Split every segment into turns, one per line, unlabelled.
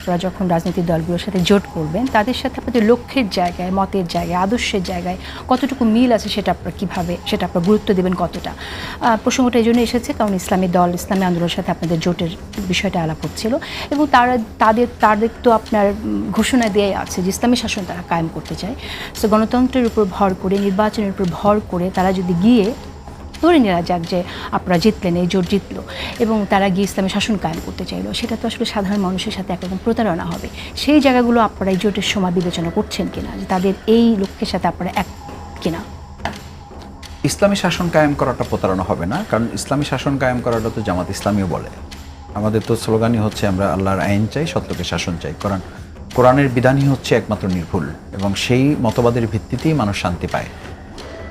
আপনারা যখন রাজনৈতিক দলগুলোর সাথে জোট করবেন, তাদের সাথে আপনাদের লক্ষ্যের জায়গায়, মতের জায়গায়, আদর্শের জায়গায় কতটুকু মিল আছে সেটা আপনারা কীভাবে, সেটা আপনার গুরুত্ব দেবেন কতটা? প্রসঙ্গটা এই জন্য এসেছে, কারণ ইসলামী দল, ইসলামী আন্দোলনের সাথে আপনাদের জোটের বিষয়টা আলাপ হচ্ছিল এবং তারা, তাদের তাদের তো আপনার ঘোষণা দেওয়াই আছে যে ইসলামী শাসন তারা কায়েম করতে চায়। সো গণতন্ত্রের উপর ভর করে, নির্বাচনের উপর ভর করে তারা যদি গিয়ে ধরে নেওয়া যাক যে আপনারা জিতলেন, এই জোট জিতলো এবং তারা গিয়ে ইসলামী শাসন কায়েম করতে চাইলো। সেটা তো আসলে সাধারণ মানুষের সাথে একরকম প্রতারণা হবে। সেই জায়গাগুলো আপনারা এই জোটের সময় বিবেচনা করছেন কিনা? যে তাদের এই লক্ষ্যের সাথে আপনারা এক কিনা?
ইসলামী শাসন কায়েম করাটা প্রতারণা হবে না, কারণ ইসলামী শাসন কায়েম করাটা তো জামাত ইসলামীও বলে। আমাদের তো স্লোগানই হচ্ছে, আমরা আল্লাহর আইন চাই, সত্যকে শাসন চাই। কারণ কোরআনের বিধানই হচ্ছে একমাত্র নির্ভুল এবং সেই মতবাদের ভিত্তিতেই মানুষ শান্তি পায়।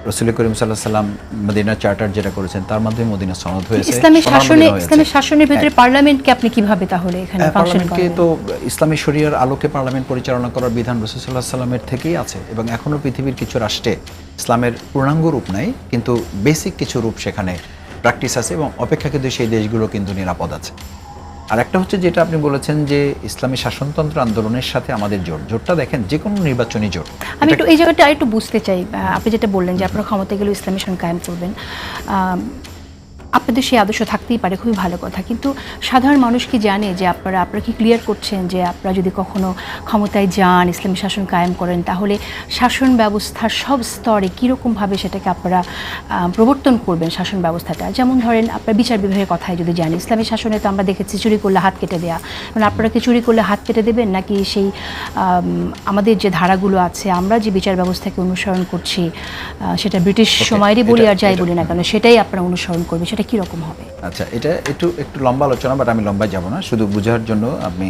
রসুল করিম সাল্লাহ সাল্লাম মদিনা চার্টার যেটা করেছেন তার মাধ্যমে মদিনা সনদ হয়েছে
ইসলামী শাসনে ইসলামী শাসনের ভিতরে পার্লামেন্টকে আপনি কীভাবে তাহলে এখানে
হ্যাঁ, পার্লামেন্টকে তো ইসলামী শরিয়ার আলোকে পার্লামেন্ট পরিচালনা করার বিধান রসুল্লাহ সাল্লামের থেকেই আছে এবং এখনও পৃথিবীর কিছু রাষ্ট্রে ইসলামের পূর্ণাঙ্গ রূপ নাই কিন্তু বেসিক কিছু রূপ সেখানে প্র্যাকটিস আছে এবং অপেক্ষাকৃত সেই দেশগুলো কিন্তু নিরাপদ আছে। আর একটা হচ্ছে যেটা আপনি বলেছেন যে ইসলামী শাসনতন্ত্র আন্দোলনের সাথে আমাদের জোট। জোটটা দেখেন যে কোনো নির্বাচনী জোট।
আমি একটু এই জায়গাটা একটু বুঝতে চাই আপনি যেটা বললেন যে আপনারা ক্ষমতা গেলে ইসলামী শাসন কায়েম করবেন। আপনাদের সেই আদর্শ থাকতেই পারে খুবই ভালো কথা। কিন্তু সাধারণ মানুষ কি জানে যে আপনারা আপনারা কি ক্লিয়ার করছেন যে আপনারা যদি কখনো ক্ষমতায় যান ইসলামী শাসন কায়েম করেন তাহলে শাসন ব্যবস্থার সব স্তরে কীরকমভাবে সেটাকে আপনারা প্রবর্তন করবেন শাসন ব্যবস্থাটা? যেমন ধরেন আপনার বিচার বিভাগের কথায় যদি জানি ইসলামী শাসনে তো আমরা দেখেছি চুরি করলে হাত কেটে দেওয়া মানে আপনারা কি চুরি করলে হাত কেটে দেবেন? নাকি সেই আমাদের যে ধারাগুলো আছে আমরা যে বিচার ব্যবস্থাকে অনুসরণ করছি সেটা ব্রিটিশ সময়েরই বলি আর যাই বলি না কেন সেটাই আপনারা অনুসরণ করবেন। সেটা কীরকম হবে?
আচ্ছা এটা একটু একটু লম্বা আলোচনা বাট আমি লম্বায় যাব না। শুধু বোঝার জন্য আমি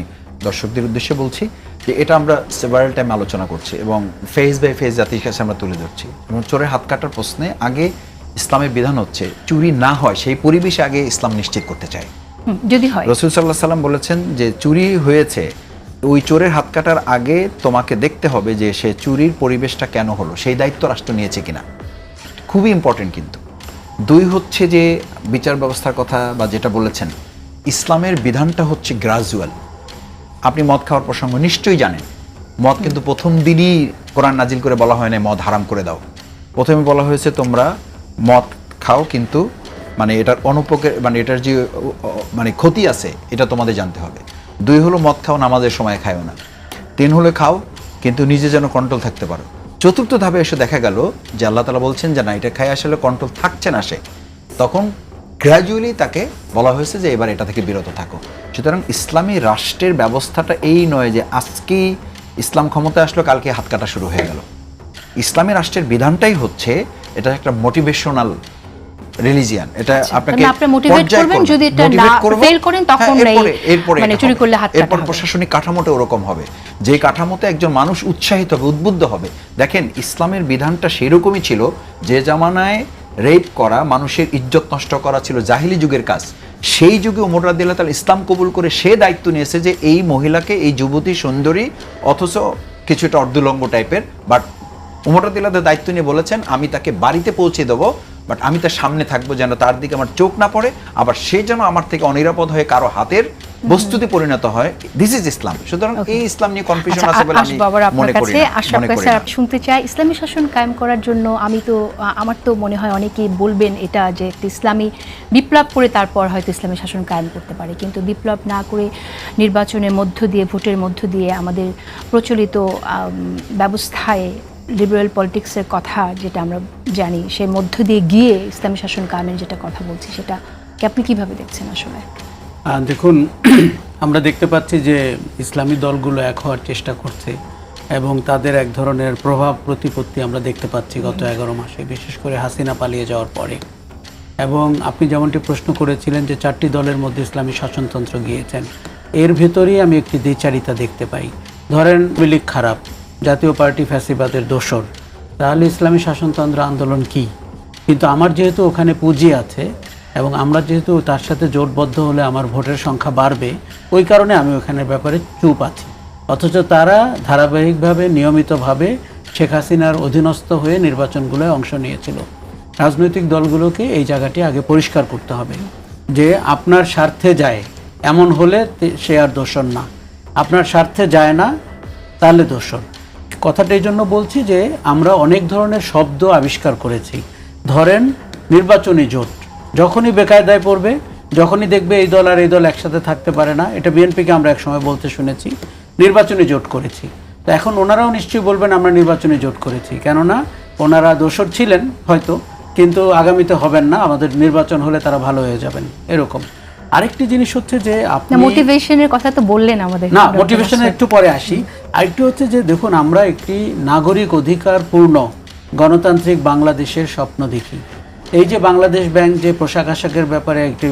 দর্শকদের উদ্দেশ্যে বলছি যে এটা আমরা সেভারাল টাইম আলোচনা করছি এবং ফেজ বাই ফেজ জাতির কাছে আমরা তুলে ধরছি। এবং চোরের হাত কাটার প্রশ্নে আগে ইসলামের বিধান হচ্ছে চুরি না হয় সেই পরিবেশে আগে ইসলাম নিশ্চিত করতে চায়
যদি হয়।
রসুল সাল্লাহ সাল্লাম বলেছেন যে চুরি হয়েছে ওই চোরের হাত কাটার আগে তোমাকে দেখতে হবে যে সে চুরির পরিবেশটা কেন হলো সেই দায়িত্ব রাষ্ট্র নিয়েছে কিনা। খুবই ইম্পর্টেন্ট কিন্তু। দুই হচ্ছে যে বিচার ব্যবস্থার কথা বা যেটা বলেছেন, ইসলামের বিধানটা হচ্ছে গ্রাজুয়াল আপনি মদ খাওয়ার প্রসঙ্গ নিশ্চয়ই জানেন। মদ কিন্তু প্রথম দিনই কোরআন নাজিল করে বলা হয় না মদ হারাম করে দাও। প্রথমে বলা হয়েছে, তোমরা মদ খাও কিন্তু মানে এটার অনুপকে মানে এটার যে মানে ক্ষতি আছে, এটা তোমাদের জানতে হবে। দুই হলো, মদ খাও, নামাজের সময় খায়ও না। তিন হলে, খাও, কিন্তু নিজে যেন কন্ট্রোল থাকতে পারো। চতুর্থ ধাপে এসে দেখা গেল যে আল্লাহ তালা বলছেন যে না, এটা খায় আসলে কন্ট্রোল থাকছে না সে। তখন গ্র্যাজুয়ালি তাকে বলা হয়েছে যে এবার এটা থেকে বিরত থাকো। সুতরাং ইসলামী রাষ্ট্রের ব্যবস্থাটা এই নয় যে আজকেই ইসলাম ক্ষমতায় আসলো, কালকে হাত কাটা শুরু হয়ে গেল। ইসলামী রাষ্ট্রের বিধানটাই হচ্ছে, এটা একটা মোটিভেশনাল রিলিজিয়ান এটা আপনাকে
মানে আপনি
পর্যায়
করবেন, যদি এটা না- fail করেন, তখন
হ্যাঁ, এরপরে-
মানে চুরি করলে হাত কাটা
এরপর প্রশাসনিক কাঠামোটা ওরকম হবে। যে কাঠামোতে একজন মানুষ উৎসাহিত হবে উদ্বুদ্ধ হবে। দেখেন ইসলামের বিধানটা সেরকমই ছিল। যে জামানায় রেপ করা মানুষের ইজ্জত নষ্ট করা ছিল জাহিলি যুগের কাজ সেই যুগে উমর রাদিল্লাহ তাআলা ইসলাম কবুল করে সে দায়িত্ব নিয়েছে যে এই মহিলাকে এই যুবতী সুন্দরী অথচ কিছুটা অর্ধলঙ্গ টাইপের বাট উমর রাদিল্লাহ দায়িত্ব নিয়ে বলেছেন আমি তাকে বাড়িতে পৌঁছে দেবো বাট আমি তার সামনে থাকব যেন তার দিকে আমার চোখ না পড়ে আবার সে যেন আমার থেকে অনিরাপদ হয়ে কারও হাতের বস্তুতে পরিণত হয়। দিস ইজ ইসলাম সুতরাং এই ইসলাম নিয়ে কনফিউশন
আচ্ছা,
আছে বলে আমি মনে করি
আশরাফ স্যার আপনি শুনতে চাই ইসলামী শাসন কায়েম করার জন্য আমি তো আমার তো মনে হয় অনেকেই বলবেন এটা যে একটা ইসলামী বিপ্লব করে তারপর হয়তো ইসলামী শাসন কায়েম করতে পারে। কিন্তু বিপ্লব না করে নির্বাচনের মধ্য দিয়ে ভোটের মধ্য দিয়ে আমাদের প্রচলিত ব্যবস্থায় লিবারেল পলিটিক্সের কথা যেটা আমরা জানি সেই মধ্য দিয়ে গিয়ে ইসলামী শাসন কায়েমের যেটা কথা বলছি সেটা কি আপনি কীভাবে দেখছেন আসলে?
দেখুন আমরা দেখতে পাচ্ছি যে ইসলামী দলগুলো এক হওয়ার চেষ্টা করছে এবং তাদের এক ধরনের প্রভাব প্রতিপত্তি আমরা দেখতে পাচ্ছি গত এগারো মাসে বিশেষ করে হাসিনা পালিয়ে যাওয়ার পরে। এবং আপনি যেমনটি প্রশ্ন করেছিলেন যে চারটি দলের মধ্যে ইসলামী শাসনতন্ত্র গিয়েছেন এর ভেতরেই আমি একটি দ্বিচারিতা দেখতে পাই। ধরেন বিলিক খারাপ। জাতীয় পার্টি ফ্যাসিবাদের দোসর। তাহলে ইসলামী শাসনতন্ত্র আন্দোলন কি? কিন্তু আমার যেহেতু ওখানে পুঁজি আছে এবং আমরা যেহেতু তার সাথে জোটবদ্ধ হলে আমার ভোটের সংখ্যা বাড়বে, ওই কারণে আমি ওখানের ব্যাপারে চুপ আছি। অথচ তারা ধারাবাহিকভাবে, নিয়মিতভাবে শেখ হাসিনার অধীনস্থ হয়ে নির্বাচনগুলোয় অংশ নিয়েছিল। রাজনৈতিক দলগুলোকে এই জায়গাটি আগে পরিষ্কার করতে হবে যে আপনার স্বার্থে যায়, এমন হলে সে আর দোষণ না। আপনার স্বার্থে যায় না, তাহলে দোষর কথাটা এই জন্য বলছি যে আমরা অনেক ধরনের শব্দ আবিষ্কার করেছি। ধরেন নির্বাচনী জোট। যখনই বেকায়দায় পড়বে যখনই দেখবে এই দল আর এই দল একসাথে থাকতে পারে না এটা বিএনপিকে আমরা একসময় বলতে শুনেছি নির্বাচনী জোট করেছি। তো এখন ওনারাও নিশ্চয়ই বলবেন আমরা নির্বাচনী জোট করেছি। কেননা ওনারা দোষর ছিলেন হয়তো কিন্তু আগামীতে হবেন না আমাদের নির্বাচন হলে তারা ভালো হয়ে যাবেন এরকম। আরেকটি জিনিস হচ্ছে যে আপনি
মোটিভেশনের কথা তো বললেন আমাদের।
না
ডক্টর
মোটিভেশনে
মাসুদ।
একটু পরে আসি। আরেকটু হচ্ছে যে, দেখুন, আমরা একটি নাগরিক অধিকার পূর্ণ গণতান্ত্রিক বাংলাদেশের স্বপ্ন দেখি। এই যে বাংলাদেশ ব্যাংক যে পোশাক আশাকের ব্যাপারে একটি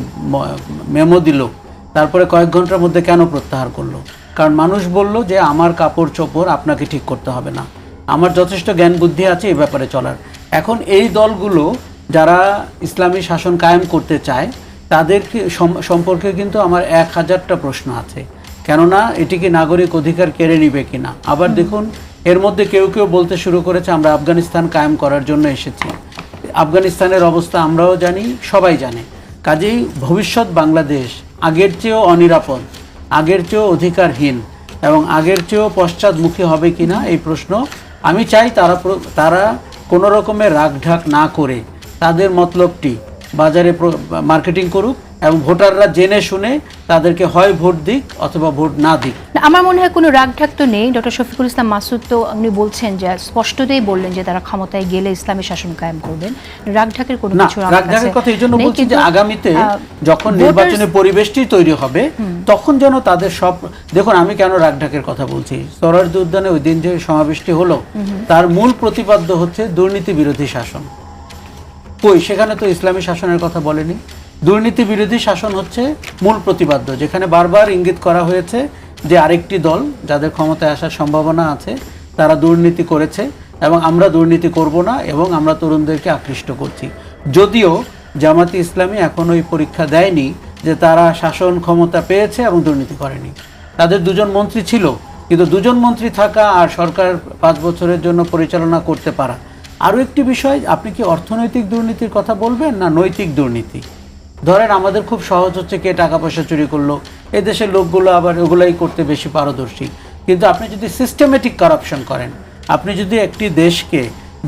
মেমো দিল, তারপরে কয়েক ঘণ্টার মধ্যে কেন প্রত্যাহার করল? কারণ মানুষ বলল যে, আমার কাপড় চোপড় আপনাকে ঠিক করতে হবে না। আমার যথেষ্ট জ্ঞান বুদ্ধি আছে এই ব্যাপারে চলার। এখন এই দলগুলো যারা ইসলামী শাসন কায়েম করতে চায় তাদেরকে সম- সম্পর্কে কিন্তু আমার এক হাজারটা প্রশ্ন আছে। কেননা এটি কি নাগরিক অধিকার কেড়ে নিবে কিনা। আবার দেখুন এর মধ্যে কেউ কেউ বলতে শুরু করেছে আমরা আফগানিস্তান কায়েম করার জন্য এসেছি। আফগানিস্তানের অবস্থা আমরাও জানি সবাই জানে। কাজেই ভবিষ্যৎ বাংলাদেশ আগের চেয়েও অনিরাপদ আগের চেয়েও অধিকারহীন এবং আগের চেয়েও পশ্চাৎমুখী হবে কিনা এই প্রশ্ন আমি চাই তারা তারা কোনো রকমের রাগঢাক না করে তাদের মতলবটি বাজারে মার্কেটিং করুক এবং ভোটাররা জেনে শুনে তাদেরকে হয় ভোট দিক অথবা ভোট না দিক।
আমার মনে হয় কোনো রাগঢাক তো নেই। ডক্টর শফিকুল ইসলাম মাসুদ তো উনি বলছেন যে স্পষ্টতই বললেন যে তারা ক্ষমতায় গেলে ইসলামী শাসন কায়েম করবেন। রাগঢাকের কোনো কিছু আমার
রাগঢাকের
কাছে
কথা এই জন্য বলছি যে আগামীতে যখন নির্বাচনের পরিবেশটি তৈরি হবে তখন যেন তাদের সব দেখুন আমি কেন রাগঢাকের কথা বলছি? সরারদি উদ্যানে ওই দিন যে সমাবেশটি হলো তার মূল প্রতিপাদ্য হচ্ছে দুর্নীতি বিরোধী শাসন। কই? সেখানে তো ইসলামী শাসনের কথা বলেনি। দুর্নীতি বিরোধী শাসন হচ্ছে মূল প্রতিপাদ্য যেখানে বারবার ইঙ্গিত করা হয়েছে যে আরেকটি দল যাদের ক্ষমতায় আসার সম্ভাবনা আছে, তারা দুর্নীতি করেছে এবং আমরা দুর্নীতি করব না এবং আমরা তরুণদেরকে আকৃষ্ট করছি। যদিও জামাতি ইসলামী এখন ওই পরীক্ষা দেয়নি যে তারা শাসন ক্ষমতা পেয়েছে এবং দুর্নীতি করেনি। তাদের দুজন মন্ত্রী ছিল, কিন্তু দুজন মন্ত্রী থাকা আর সরকার পাঁচ বছরের জন্য পরিচালনা করতে পারা। আরও একটি বিষয়, আপনি কি অর্থনৈতিক দুর্নীতির কথা বলবেন না নৈতিক দুর্নীতি? ধরেন আমাদের খুব সহজ হচ্ছে কে টাকা পয়সা চুরি করল। এ দেশের লোকগুলো আবার ওগুলাই করতে বেশি পারদর্শী। কিন্তু আপনি যদি সিস্টেমেটিক কারাপশন করেন, আপনি যদি একটি দেশকে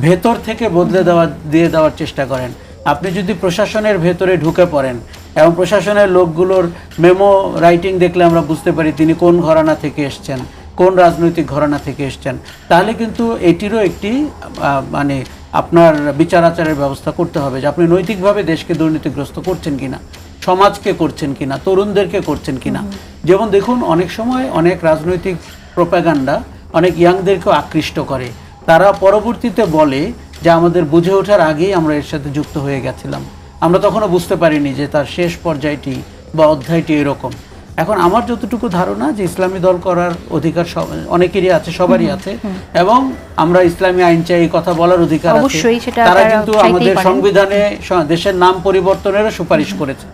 ভেতর থেকে বদলে দেওয়া, দিয়ে দেওয়ার চেষ্টা করেন, আপনি যদি প্রশাসনের ভেতরে ঢুকে পড়েন এবং প্রশাসনের লোকগুলোর মেমো রাইটিং দেখলে আমরা বুঝতে পারি তিনি কোন ঘরানা থেকে এসছেন, কোন রাজনৈতিক ঘরানা থেকে এসছেন, তাহলে কিন্তু এটিরও একটি মানে আপনার বিচার আচারের ব্যবস্থা করতে হবে যে আপনি নৈতিকভাবে দেশকে দুর্নীতিগ্রস্ত করছেন কিনা সমাজকে করছেন কিনা তরুণদেরকে করছেন কিনা। যেমন দেখুন অনেক সময় অনেক রাজনৈতিক প্রোপাগান্ডা অনেক ইয়াংদেরকেও আকৃষ্ট করে। তারা পরবর্তীতে বলে যে আমাদের বুঝে ওঠার আগেই আমরা এর সাথে যুক্ত হয়ে গেছিলাম। আমরা তখনও বুঝতে পারিনি যে তার শেষ পর্যায়টি বা অধ্যায়টি এরকম। এখন আমার যতটুকু ধারণা যে ইসলামী দল করার অধিকার সব- অনেকেরই আছে সবারই আছে এবং আমরা ইসলামী আইন চাই এই কথা বলার অধিকার আছে।
অবশ্যই
তারা
তারা
কিন্তু আমাদের সংবিধানে দেশের নাম পরিবর্তনেরও সুপারিশ করেছে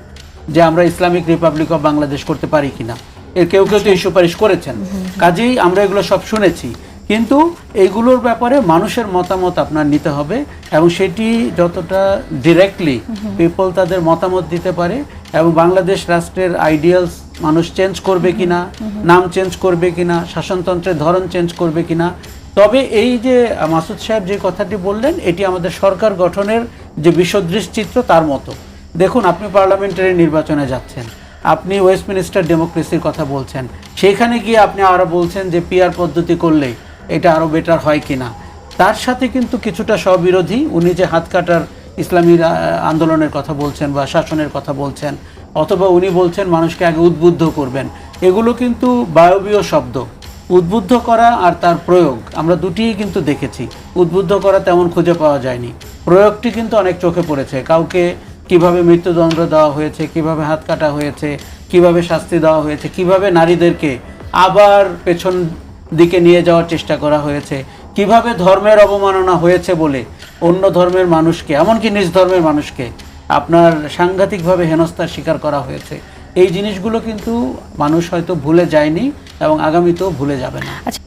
যে আমরা ইসলামিক রিপাবলিক অফ বাংলাদেশ করতে পারি কিনা। এর কেউ কেউ তো এই সুপারিশ করেছেন। কাজেই আমরা এগুলো সব শুনেছি। কিন্তু এইগুলোর ব্যাপারে মানুষের মতামত আপনার নিতে হবে এবং সেটি যতটা ডিরেক্টলি পিপল তাদের মতামত দিতে পারে এবং বাংলাদেশ রাষ্ট্রের আইডিয়ালস মানুষ চেঞ্জ করবে কিনা নাম চেঞ্জ করবে কিনা শাসনতন্ত্রের ধরন চেঞ্জ করবে কিনা। তবে এই যে মাসুদ সাহেব যে কথাটি বললেন এটি আমাদের সরকার গঠনের যে বিসদৃশ চিত্র তার মতো। দেখুন আপনি পার্লামেন্টারি নির্বাচনে যাচ্ছেন আপনি ওয়েস্টমিনিস্টার ডেমোক্রেসির কথা বলছেন সেইখানে গিয়ে আপনি আরও বলছেন যে পিআর পদ্ধতি করলে এটা আরও বেটার হয় কিনা। তার সাথে কিন্তু কিছুটা স্ববিরোধী, উনি যে হাত কাটার ইসলামী আন্দোলনের কথা বলছেন বা শাসনের কথা বলছেন, অথবা উনি বলছেন মানুষকে আগে উদ্বুদ্ধ করবেন, এগুলো কিন্তু বায়বীয় শব্দ। উদ্বুদ্ধ করা আর তার প্রয়োগ, আমরা দুটিই কিন্তু দেখেছি। উদ্বুদ্ধ করা তেমন খুঁজে পাওয়া যায়নি। প্রয়োগটি কিন্তু অনেক চোখে পড়েছে। কাউকে কীভাবে মৃত্যুদণ্ড দেওয়া হয়েছে, কীভাবে হাত কাটা হয়েছে, কীভাবে শাস্তি দেওয়া হয়েছে, কীভাবে নারীদেরকে আবার পেছন দিকে নিয়ে যাওয়ার চেষ্টা করা হয়েছে। কীভাবে ধর্মের অবমাননা হয়েছে বলে অন্য ধর্মের মানুষকে, এমনকি নিজ ধর্মের মানুষকে আপনার সাংঘাতিকভাবে হেনস্থার শিকার করা হয়েছে। এই জিনিসগুলো কিন্তু মানুষ হয়তো ভুলে যায়নি এবং আগামীতেও ভুলে যাবে না।
আচ্ছা